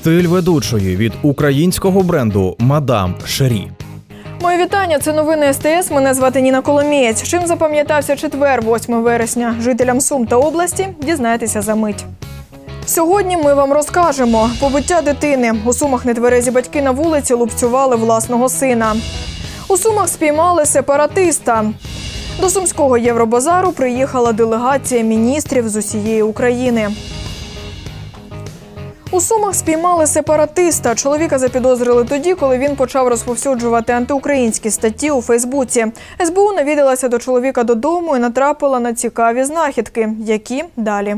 Стиль ведучої від українського бренду Мадам Шері. Моє вітання. Це новини СТС. Мене звати Ніна Коломієць. Чим запам'ятався четвер, 8 вересня, жителям Сум та області, дізнаєтеся за мить. Сьогодні ми вам розкажемо побиття дитини. У сумах нетверезі батьки на вулиці лупцювали власного сина. У сумах спіймали сепаратиста. До сумського Євробазару приїхала делегація міністрів з усієї України. У Сумах спіймали сепаратиста. Чоловіка запідозрили тоді, коли він почав розповсюджувати антиукраїнські статті у Фейсбуці. СБУ навідалася до чоловіка додому і натрапила на цікаві знахідки, які далі.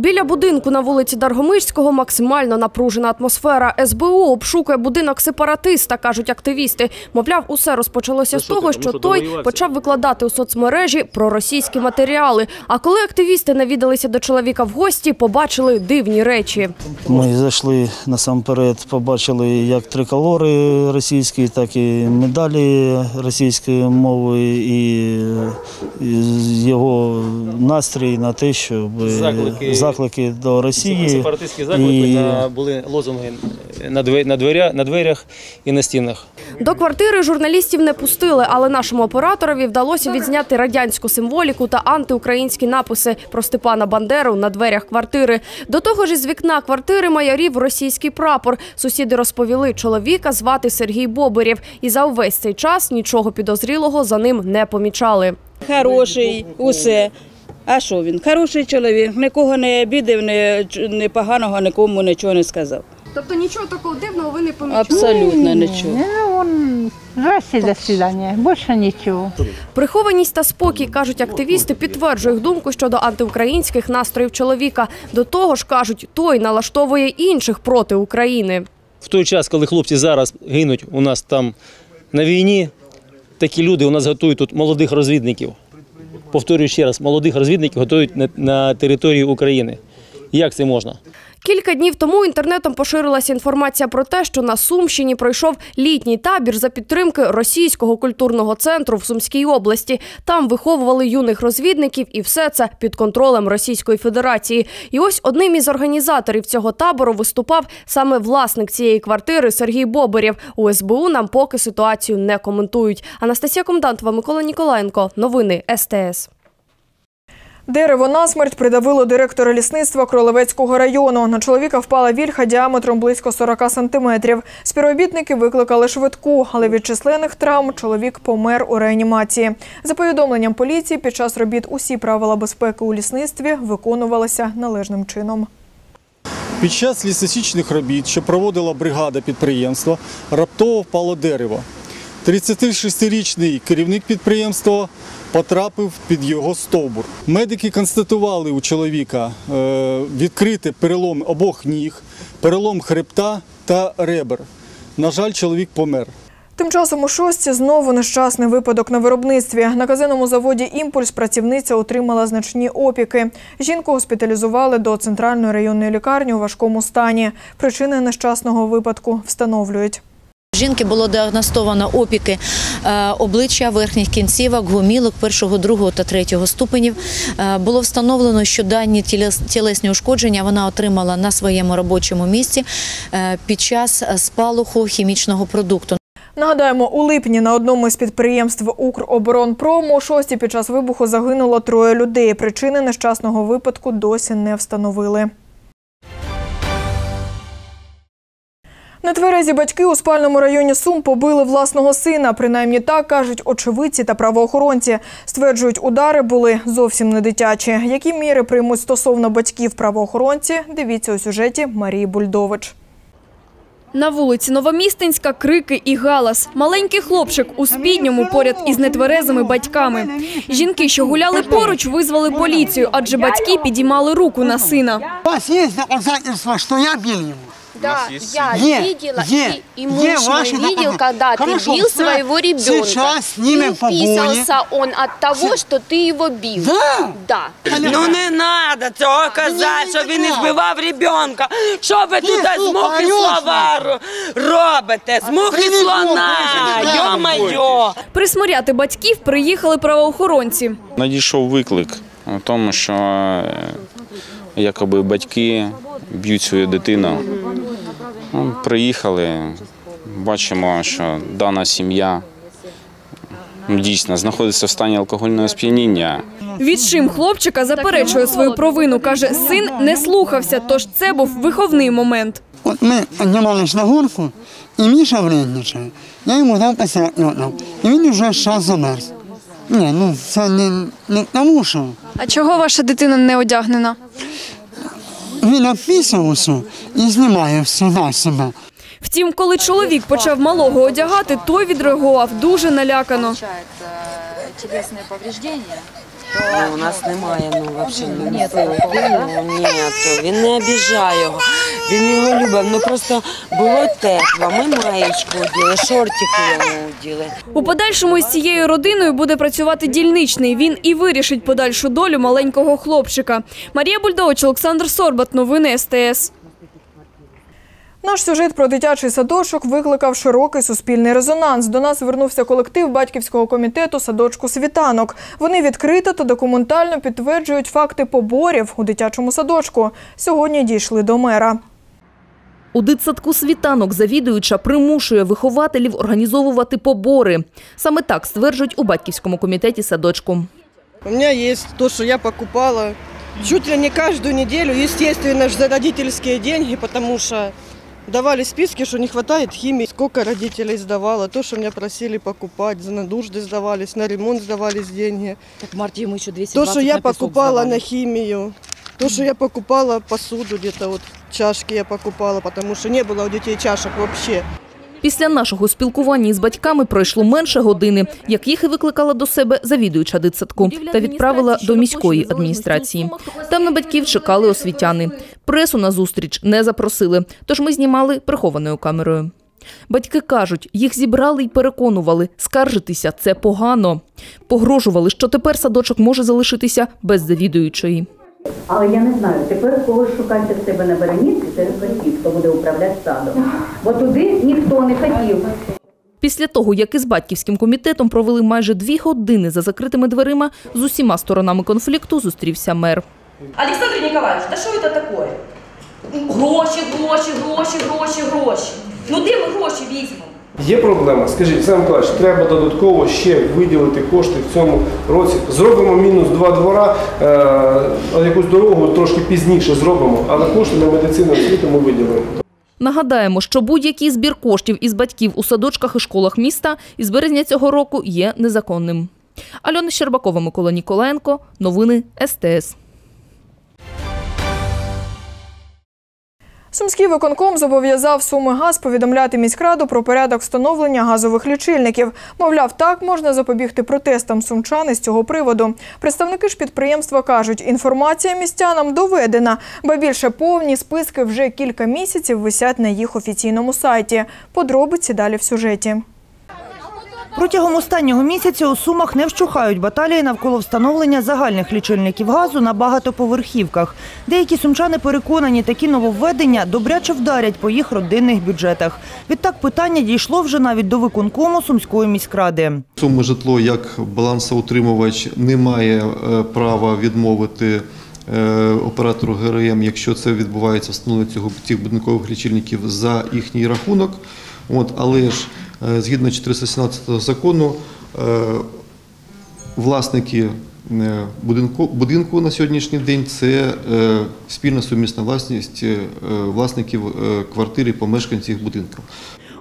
Біля будинку на вулиці Даргомишського максимально напружена атмосфера. СБУ обшукує будинок сепаратиста, кажуть активісти. Мовляв, усе розпочалося з того, що той почав викладати у соцмережі проросійські матеріали. А коли активісти навідалися до чоловіка в гості, побачили дивні речі. Ми зайшли насамперед, побачили як триколори російські, так і медалі російської мови, і, і його настрій на те, щоб Заклики. Заклики до Росії. Сепаратистські заклики І- на, були лозунги на, две- на, дверя, на дверях і на стінах. До квартири журналістів не пустили, але нашому операторові вдалося відзняти радянську символіку та антиукраїнські написи про Степана Бандеру на дверях квартири. До того ж, із вікна квартири майорів російський прапор. Сусіди розповіли, чоловіка звати Сергій Бобирєв, і за увесь цей час нічого підозрілого за ним не помічали. Хороший, усе. А що він? Хороший чоловік, нікого не обідав, не, не поганого нікому нічого не сказав. Тобто нічого такого дивного ви не помічали? Абсолютно нічого. Ну, он здрасте, до свидания. Больше ничего. Прихованість та спокій, кажуть активісти, підтверджує їх думку щодо антиукраїнських настроїв чоловіка. До того ж, кажуть, той налаштовує інших проти України. В той час, коли хлопці зараз гинуть у нас там на війні, такі люди у нас готують тут молодих розвідників. Повторюю ще раз, молодих розвідників готують на, на території України. Як це можна? Кілька днів тому інтернетом поширилася інформація про те, що на Сумщині пройшов літній табір за підтримки російського культурного центру в Сумській області. Там виховували юних розвідників, і все це під контролем Російської Федерації. І ось одним із організаторів цього табору виступав саме власник цієї квартири Сергій Бобирєв. У СБУ нам поки ситуацію не коментують. Анастасія Комдантова, Микола Ніколаєнко. Новини СТС. Дерево насмерть придавило директора лісництва Кролевецького району. На чоловіка впала вільха діаметром близько 40 сантиметрів. Співробітники викликали швидку, але від численних травм чоловік помер у реанімації. За повідомленням поліції, під час робіт усі правила безпеки у лісництві виконувалися належним чином. Під час лісосічних робіт, що проводила бригада підприємства, раптово впало дерево. 36-річний керівник підприємства потрапив під його стовбур. Медики констатували у чоловіка е, відкритий перелом обох ніг, перелом хребта та ребер. На жаль, чоловік помер. Тим часом у шостці знову нещасний випадок на виробництві. На казенному заводі Імпульс працівниця отримала значні опіки. Жінку госпіталізували до центральної районної лікарні у важкому стані. Причини нещасного випадку встановлюють. Жінки було діагностовано опіки е, обличчя, верхніх кінцівок, гомілок першого, другого та третього ступенів. Е, Було встановлено, що дані тілесні ушкодження вона отримала на своєму робочому місці е, під час спалаху хімічного продукту. Нагадаємо, у липні на одному із підприємств Укроборонпрому шості під час вибуху загинуло троє людей. Причини нещасного випадку досі не встановили. Нетверезі батьки у спальному районі Сум побили власного сина. Принаймні так кажуть очевидці та правоохоронці. Стверджують, удари були зовсім не дитячі. Які міри приймуть стосовно батьків правоохоронці? Дивіться у сюжеті Марії Бульдович. На вулиці Новомістинська крики і галас. Маленький хлопчик у спідньому поряд із нетверезими батьками. Жінки, що гуляли поруч, визвали поліцію, адже батьки підіймали руку на сина. У вас есть доказательства, что я бил его? Да, я Е, видела, е, и, и муж е, мой ваши видел, когда Хорошо, ты бил все. своего ребенка. Сейчас снимем вписался он от того, что ты его бил. Да? Да. Ну не треба цього казати, що він не збивав ребенка. Що ви тут з мухи слова ро- робите? З мухи слона, йо-майо. Присмиряти батьків приїхали правоохоронці. Надійшов виклик у тому, що е, якоби батьки б'ють свою дитину. Ну, Приїхали, бачимо, що дана сім'я ну, дійсно знаходиться в стані алкогольного сп'яніння. Відчим хлопчика заперечує свою провину. Каже, син не слухався, тож це був виховний момент. От ми піднімались на горку, і Міша вредничає. Я йому дав отдав. І він вже час замерз. Ні, ну це не, не тому, що А чого ваша дитина не одягнена? Він описав усе і знімає все на себе. Втім, коли чоловік почав малого одягати, той відреагував дуже налякано. тілесне повреждения. Ну, у нас немає, ну, взагалі, ну, ні, ні, він не обіжає його, він його любив, ну, просто було тепло, ми маєчку оділи, шортики йому оділи. У подальшому із цією родиною буде працювати дільничний. Він і вирішить подальшу долю маленького хлопчика. Марія Бульдович, Олександр Сорбат. Новини СТС. Наш сюжет про дитячий садочок викликав широкий суспільний резонанс. До нас звернувся колектив батьківського комітету садочку світанок. Вони відкрито та документально підтверджують факти поборів у дитячому садочку. Сьогодні дійшли до мера. У дитсадку світанок завідуюча примушує вихователів організовувати побори. Саме так стверджують у батьківському комітеті садочку. У меня есть то, что я покупала чуть ли не каждую неделю, естественно, ж за родительские деньги, потому что давали списки, что не хватает химии. Сколько родителей сдавало, то, что меня просили покупать, за надужды сдавались, на ремонт сдавались деньги. Так в марте ему еще 220 То, что я на покупала сдавали. на химию, то, что я покупала посуду где-то, вот чашки я покупала, потому что не было у детей чашек вообще. Після нашого спілкування із батьками пройшло менше години, як їх і викликала до себе завідуюча дитсадку та відправила до міської адміністрації. Там на батьків чекали освітяни. Пресу на зустріч не запросили, тож ми знімали прихованою камерою. Батьки кажуть, їх зібрали й переконували, скаржитися це погано. Погрожували, що тепер садочок може залишитися без завідуючої. Але я не знаю, тепер кого шукати в себе на Беренівці серед батьків, хто буде управляти садом. Бо туди ніхто не хотів. Після того, як із батьківським комітетом провели майже дві години за закритими дверима, з усіма сторонами конфлікту зустрівся мер. Олександр Ніколаєвич, та що це таке? Гроші, гроші, гроші, гроші, гроші. Ну де ми гроші візьмемо? Є проблема? Скажіть, Олександр Миколаївич, треба додатково ще виділити кошти в цьому році. Зробимо мінус два двора, е, а якусь дорогу трошки пізніше зробимо, але кошти на медицину освіту ми виділимо. Нагадаємо, що будь-який збір коштів із батьків у садочках і школах міста із березня цього року є незаконним. Альона Щербакова, Микола Ніколаєнко. Новини СТС. Сумський виконком зобов'язав Суми Газ повідомляти міськраду про порядок встановлення газових лічильників. Мовляв, так можна запобігти протестам сумчани з цього приводу. Представники ж підприємства кажуть, інформація містянам доведена, ба більше повні списки вже кілька місяців висять на їх офіційному сайті. Подробиці далі в сюжеті. Протягом останнього місяця у Сумах не вщухають баталії навколо встановлення загальних лічильників газу на багатоповерхівках. Деякі сумчани переконані, такі нововведення добряче вдарять по їх родинних бюджетах. Відтак питання дійшло вже навіть до виконкому Сумської міськради. Суми житло як балансоутримувач не має е, права відмовити е, оператору ГРМ, якщо це відбувається встановлення цього цих будинкових лічильників за їхній рахунок. От, але ж згідно 417 закону е, власники е, будинку, будинку на сьогоднішній день це е, спільна сумісна власність е, власників е, квартир і помешкань цих будинків.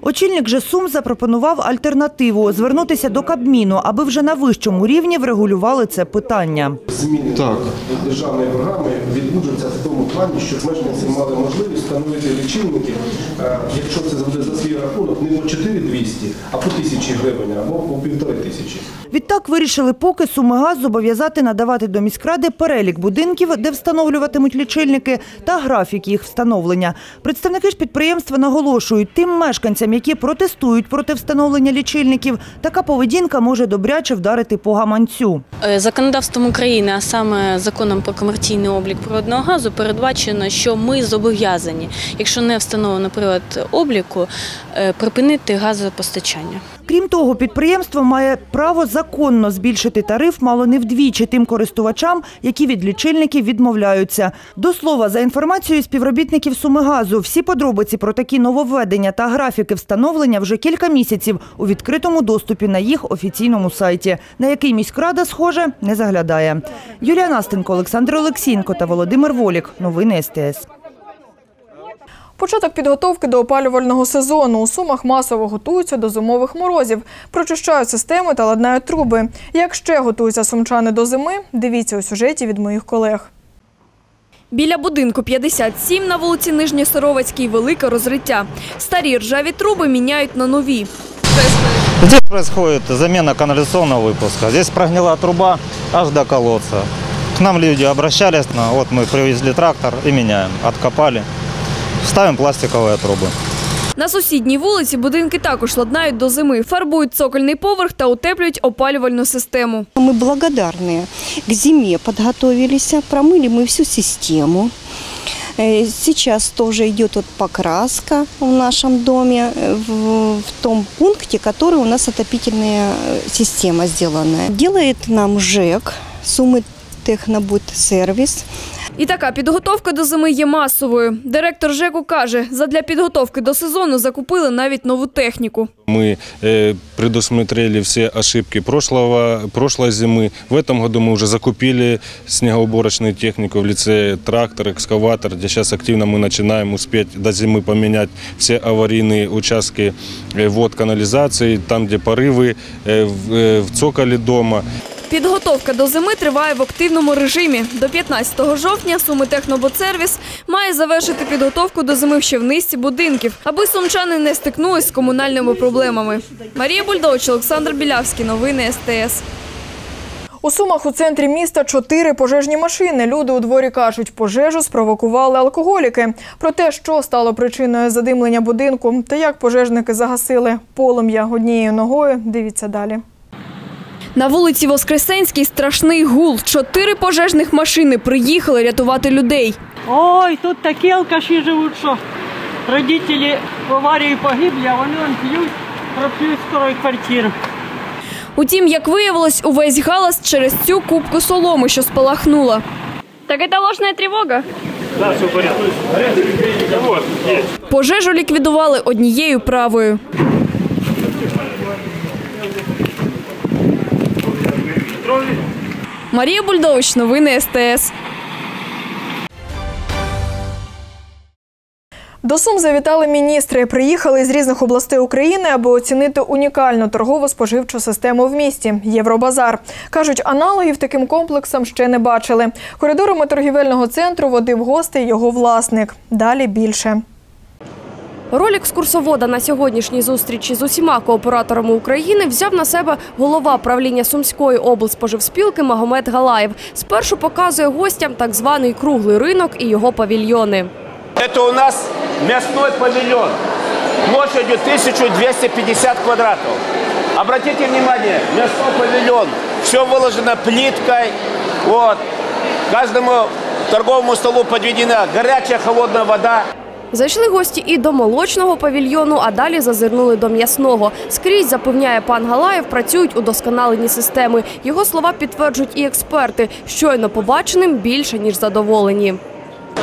Очільник же Сум запропонував альтернативу – звернутися до Кабміну, аби вже на вищому рівні врегулювали це питання. Зміни до державної програми відбудуться в тому щоб мешканці мали можливість встановити лічильники, е, якщо це буде за свій рахунок, не по 4200, а по 1000 гривень або по півтори тисячі. Відтак вирішили поки Сумигаз зобов'язати надавати до міськради перелік будинків, де встановлюватимуть лічильники, та графік їх встановлення. Представники ж підприємства наголошують, тим мешканцям, які протестують проти встановлення лічильників, така поведінка може добряче вдарити по гаманцю. Е, Законодавством України, а саме законом про комерційний облік природного газу, передбачено, що ми зобов'язані, якщо не встановлено привод обліку, е, припинити газопостачання. Крім того, підприємство має право законно збільшити тариф мало не вдвічі тим користувачам, які від лічильників відмовляються. До слова, за інформацією співробітників Сумигазу, всі подробиці про такі нововведення та графіки встановлення вже кілька місяців у відкритому доступі на їх офіційному сайті, на який міськрада, схоже, не заглядає. Юлія Настенко, Олександр Олексієнко та Володимир Волік. Новини СТС. Початок підготовки до опалювального сезону. У Сумах масово готуються до зимових морозів, прочищають системи та ладнають труби. Як ще готуються сумчани до зими, дивіться у сюжеті від моїх колег. Біля будинку 57 на вулиці Нижньосоровецькій велике розриття. Старі ржаві труби міняють на нові. Здесь происходит замена канализационного выпуска. Здесь прогнила труба аж до колодца. К нам люди обращались, ну, вот мы привезли трактор и меняем. Откопали, ставим пластиковые трубы. На сусідній вулиці будинки також ладнають до зими, фарбують цокольний поверх та утеплюють опалювальну систему. Мы благодарны. К зиме подготовились, промыли мы всю систему. Э, Сейчас тоже идет вот покраска в нашем доме, э, в, в том пункте, который у нас отопительная э, система сделана. Делает нам ЖЭК, Сумы Технобуд сервис. І така підготовка до зими є масовою. Директор ЖЕКу каже, задля підготовки до сезону закупили навіть нову техніку. Мы э, предусмотрели все ошибки прошлого, прошлой зимы. В этом году мы уже закупили снегоуборочную технику в лице трактор, экскаватор, где сейчас активно мы начинаем успеть до зимы поменять все аварийные участки э, вод канализации, там, где порывы э, в, э, в цоколе дома. Підготовка до зими триває в активному режимі. До 15 жовтня Суми Технобудсервіс має завершити підготовку до зими в ще в будинків, аби сумчани не стикнулись з комунальними проблемами. Марія Бульдович, Олександр Білявський. Новини СТС. У Сумах у центрі міста чотири пожежні машини. Люди у дворі кажуть, пожежу спровокували алкоголіки. Про те, що стало причиною задимлення будинку та як пожежники загасили полум'я однією ногою, дивіться далі. На вулиці Воскресенській страшний гул. Чотири пожежних машини приїхали рятувати людей. Ой, тут такі алкаші живуть, що родителі в аварії погибли, а вони вон п'ють, проп'ють скоро квартиру. Утім, як виявилось, увесь галас через цю кубку соломи, що спалахнула. Так це ложна тривога? Пожежу ліквідували однією правою. Марія Бульдович, новини СТС. До Сум завітали міністри. Приїхали з різних областей України, аби оцінити унікальну торгово-споживчу систему в місті Євробазар. Кажуть, аналогів таким комплексам ще не бачили. Коридорами торгівельного центру водив гостей його власник. Далі більше. Роль екскурсовода на сьогоднішній зустрічі з усіма кооператорами України взяв на себе голова правління Сумської облспоживспілки Магомед Галаєв. Спершу показує гостям так званий круглий ринок і його павільйони. Это у нас мясной павильон площадью 1250 квадратов. Обратите внимание, мясной павильон, все выложено плиткой. Вот. Каждому торговому столу подведена горячая, холодная вода. Зайшли гості і до молочного павільйону, а далі зазирнули до м'ясного. Скрізь, запевняє пан Галаєв, працюють удосконалені системи. Його слова підтверджують і експерти. Щойно побаченим більше, ніж задоволені.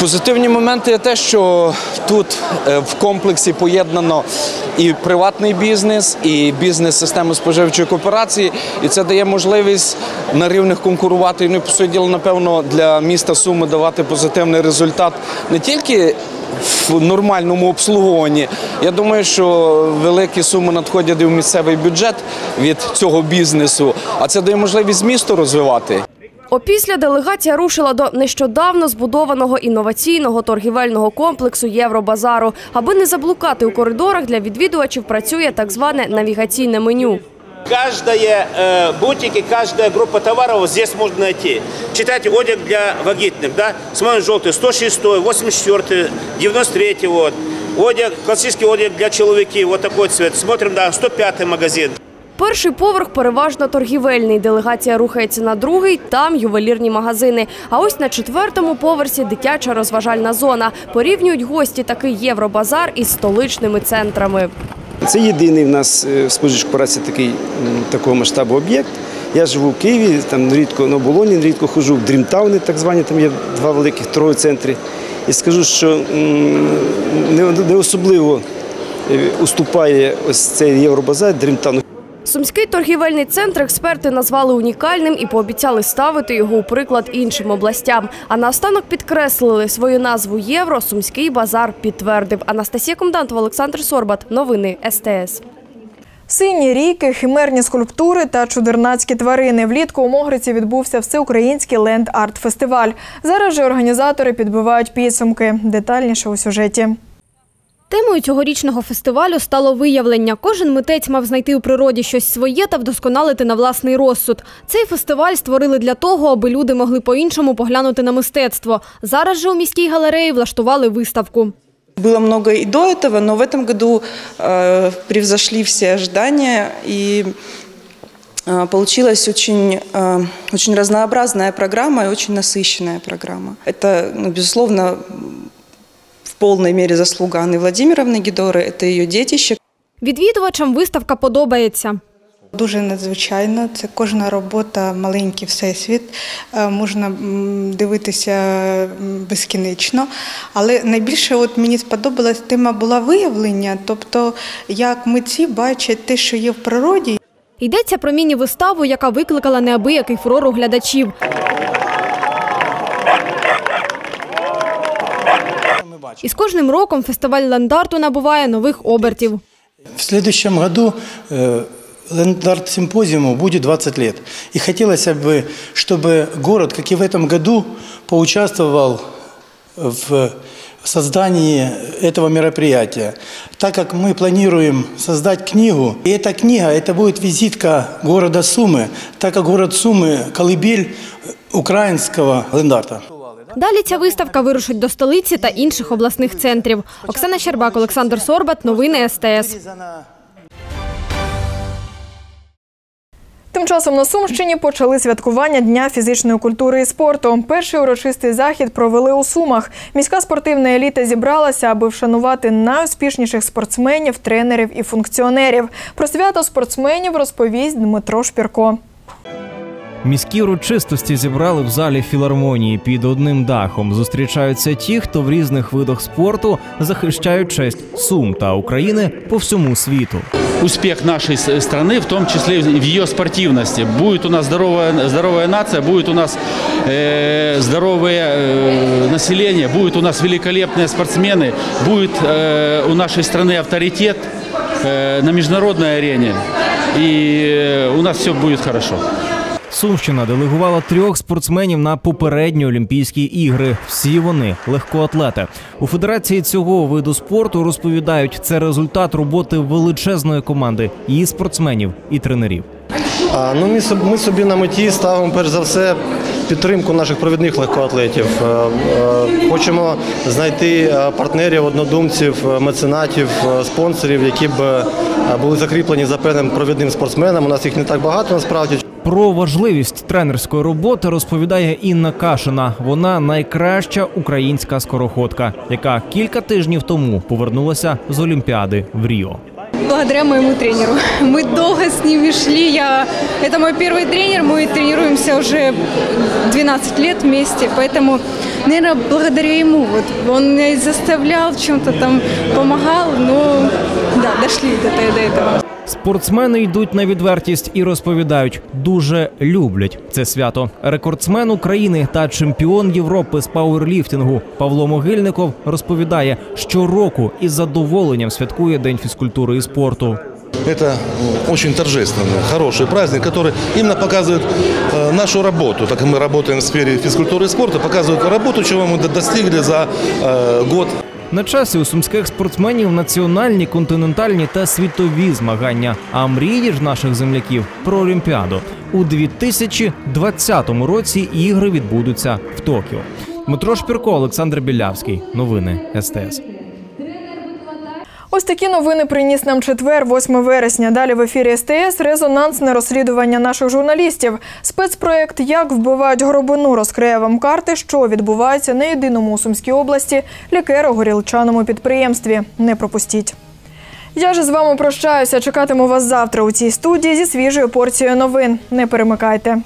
Позитивні моменти є те, що тут е, в комплексі поєднано і приватний бізнес, і бізнес системи споживчої кооперації, і це дає можливість на рівних конкурувати. Ну і по суті напевно, для міста Суми давати позитивний результат не тільки в нормальному обслуговуванні. Я думаю, що великі суми надходять і в місцевий бюджет від цього бізнесу, а це дає можливість місту розвивати. Опісля делегація рушила до нещодавно збудованого інноваційного торгівельного комплексу Євробазару. Аби не заблукати у коридорах, для відвідувачів працює так зване навігаційне меню Каждая э, бутики, каждая группа товаров вот здесь можно найти. Читайте одяг для вагитных, да? Смотрим желтый, 106, 84, 93 вот. Одяг, классический одяг для человеки, вот такой цвет. Смотрим, да, 105 магазин. Перший поверх переважно торгівельний. Делегація рухається на другий, там ювелірні магазини. А ось на четвертому поверсі дитяча розважальна зона. Порівнюють гості такий євробазар із столичними центрами. Це єдиний в нас е, в споживчій корпорації такий такого масштабу об'єкт. Я живу в Києві, там рідко на оболоні, рідко ходжу в Дрімтауни, так звані, там є два великих торгові центри. І скажу, що не, особливо е, уступає ось цей Євробазар Дрімтаун. Сумський торгівельний центр експерти назвали унікальним і пообіцяли ставити його у приклад іншим областям. А наостанок підкреслили свою назву Євро. Сумський базар підтвердив. Анастасія Комдантова, Олександр Сорбат. Новини СТС. Сині ріки, химерні скульптури та чудернацькі тварини. Влітку у Могриці відбувся всеукраїнський ленд-арт-фестиваль. Зараз же організатори підбивають підсумки. Детальніше у сюжеті. Темою цьогорічного фестивалю стало виявлення. Кожен митець мав знайти у природі щось своє та вдосконалити на власний розсуд. Цей фестиваль створили для того, аби люди могли по-іншому поглянути на мистецтво. Зараз же у міській галереї влаштували виставку. Было много и до этого, но в этом году э, превзошли все ожидания и э, получилась очень, э, очень разнообразная программа и очень насыщенная программа. Это, ну, безусловно, в полной мере заслуга Анны Владимировны Гидоры, это ее детище. Відвідувачам виставка подобається. Дуже надзвичайно. Це кожна робота, маленький всесвіт. Е, Можна м, дивитися м, безкінечно. Але найбільше от мені сподобалась тема була виявлення, тобто як митці бачать те, що є в природі. Йдеться про міні-виставу, яка викликала неабиякий фурор у глядачів. І з кожним роком фестиваль ландарту набуває нових обертів. В следующем году э, Лендарт-симпозиуму будет 20 лет. И хотелось бы, чтобы город, как и в этом году, поучаствовал в создании этого мероприятия. Так как мы планируем создать книгу, и эта книга, это будет визитка города Сумы, так как город Сумы – колыбель украинского лендарта. Далі ця виставка вирушить до столиці та інших обласних центрів. Оксана Щербак, Олександр Сорбат. Новини СТС. Тим часом на Сумщині почали святкування Дня фізичної культури і спорту. Перший урочистий захід провели у Сумах. Міська спортивна еліта зібралася, аби вшанувати найуспішніших спортсменів, тренерів і функціонерів. Про свято спортсменів розповість Дмитро Шпірко. Міські урочистості зібрали в залі філармонії під одним дахом. Зустрічаються ті, хто в різних видах спорту захищають честь Сум та України по всьому світу. успех нашей с- страны, в том числе в ее спортивности. Будет у нас здоровая, здоровая нация, будет у нас э, здоровое э, население, будет у нас великолепные спортсмены, будет э, у нашей страны авторитет э, на международной арене. И э, у нас все будет хорошо. Сумщина делегувала трьох спортсменів на попередні Олімпійські ігри. Всі вони легкоатлети. У федерації цього виду спорту розповідають, це результат роботи величезної команди і спортсменів, і тренерів. А, Ну, ми, ми собі на меті ставимо перш за все підтримку наших провідних легкоатлетів. Хочемо знайти партнерів, однодумців, меценатів, спонсорів, які б були закріплені за певним провідним спортсменом. У нас їх не так багато насправді. Про важливість тренерської роботи розповідає Інна Кашина. Вона найкраща українська скороходка, яка кілька тижнів тому повернулася з Олімпіади в Ріо. Благодаря моему тренеру. Мы долго с ними шли. Я... Это мой первый тренер. Мы тренируемся уже 12 лет вместе. Поэтому, наверное, благодаря ему. Вот он меня и заставлял, в чем-то там помогал. Но да, дошли до, те- до этого. Спортсмени йдуть на відвертість і розповідають, дуже люблять це свято. Рекордсмен України та чемпіон Європи з пауерліфтингу Павло Могильников розповідає, щороку із задоволенням святкує День фізкультури і спорту. Это м, очень торжественный, хороший праздник, который именно показывает э, нашу работу. Так как мы работаем в сфере физкультуры и спорта, показывает работу, чего мы до- достигли за э, год. На часі у сумських спортсменів національні, континентальні та світові змагання. А мрії ж наших земляків про Олімпіаду у 2020 році ігри відбудуться в Токіо. Дмитро Шпірко, Олександр Білявський. Новини СТС. Ось такі новини приніс нам четвер, 8 вересня. Далі в ефірі СТС резонансне розслідування наших журналістів. Спецпроект Як вбивають горобину розкриє вам карти, що відбувається на єдиному у Сумській області лікеро-горілчаному підприємстві. Не пропустіть. Я ж з вами прощаюся. Чекатиму вас завтра у цій студії зі свіжою порцією новин. Не перемикайте.